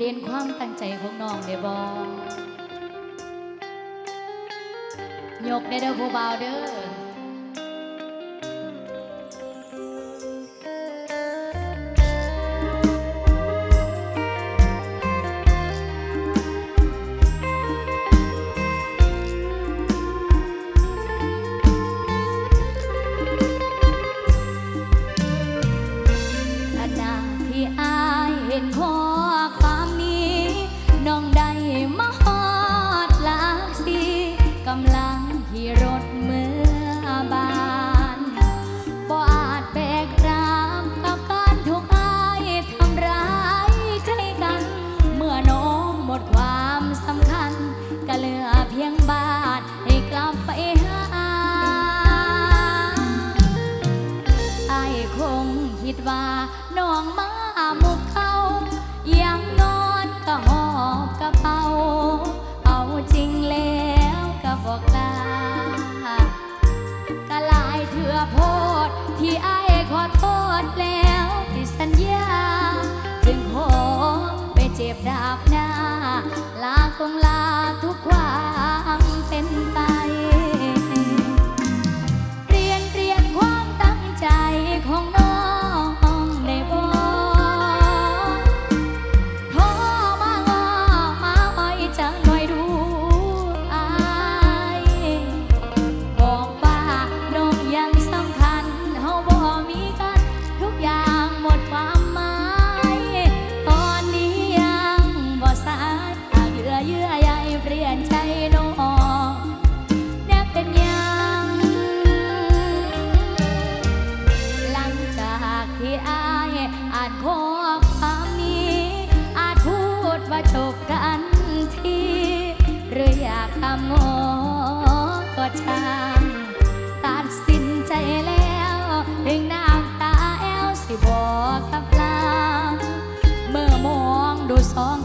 เรียนความตั้งใจของน้องได้บอกยกได้เด้อผู้บ่าวเด้อ สับลาเมื่อมองดูสอง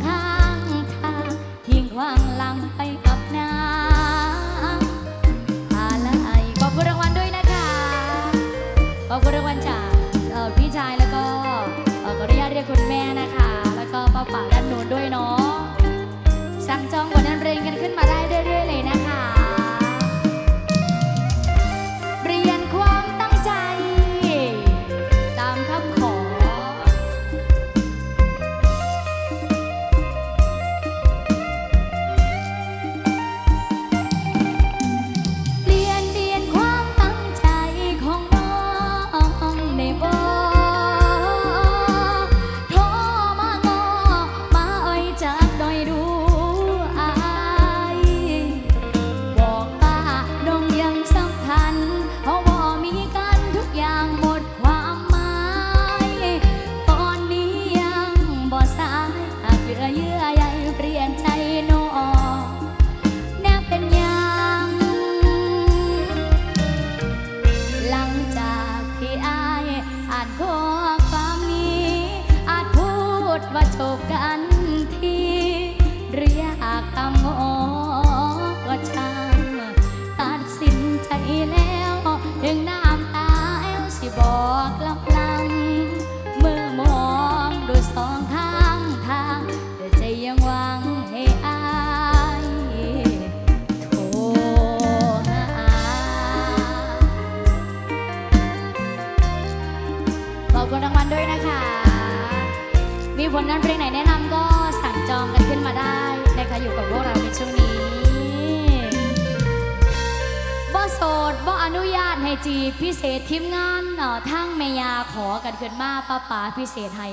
จีพิเศษทีมงานทั้งเมียขอกันขึ้นมาป้าป๋าพิเศษให้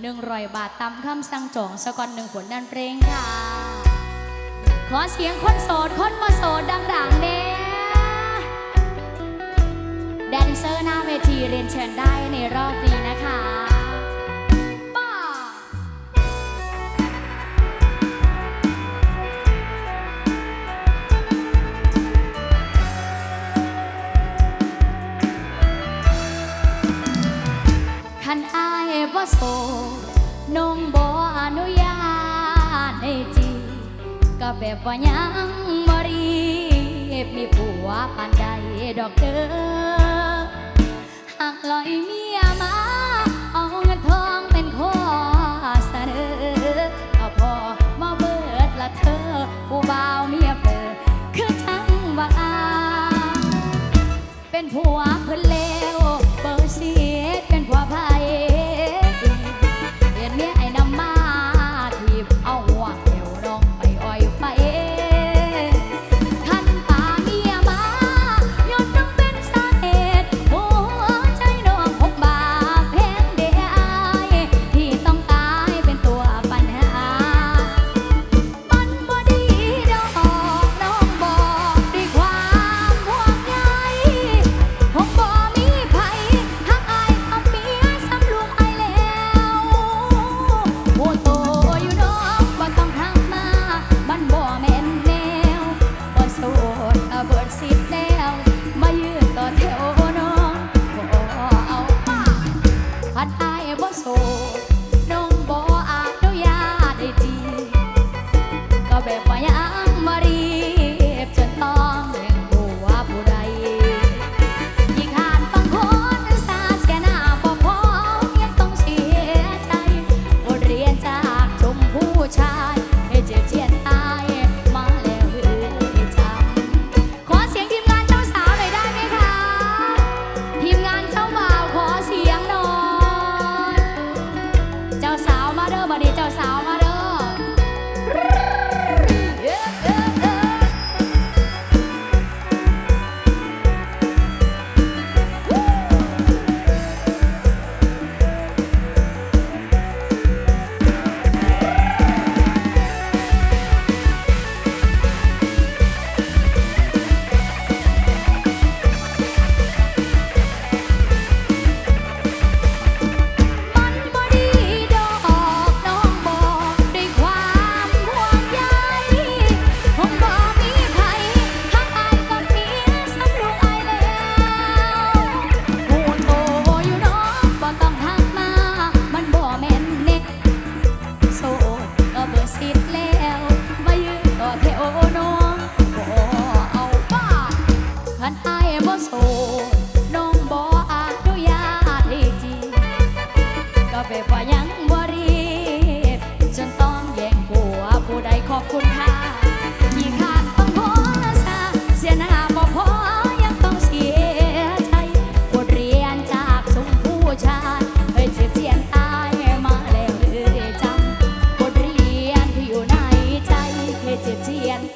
หนึ่งรอยบาทตามคำสั่งจองสะกอนหนึ่งผลนันเพลงค่ะ ขอเสียงคนโสดคนมาโสดดังๆเด้แดนเซอร์หน้าเวทีเรียนเชิญได้ในรอบนี้ ก็ยังบรีบมีผัวปันใดดอกเด้อหักลอยเมียมา เอาเงินทองเป็นข้อเสนอเอพอมาเบิดละเธอ ผู้บ่าวเมียเปิดคือทั้งว่าเป็นผัวเพิ่นเล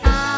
I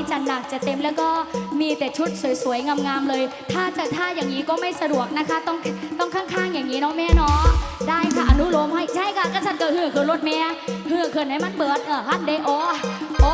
นี้จัดหนักจะเต็มแล้วก็มีแต่ชุดสวยๆงามๆเลย ถ้าจะท่าอย่างนี้ก็ไม่สะดวกนะคะ ต้องต้องข้างๆอย่างนี้เนาะแม่เนาะได้ค่ะอนุโลมให้ใช่ค่ะกษัตริย์เกิดหือคือรถเมียหือคือไหนมันเบิดเออฮันเดโอโอ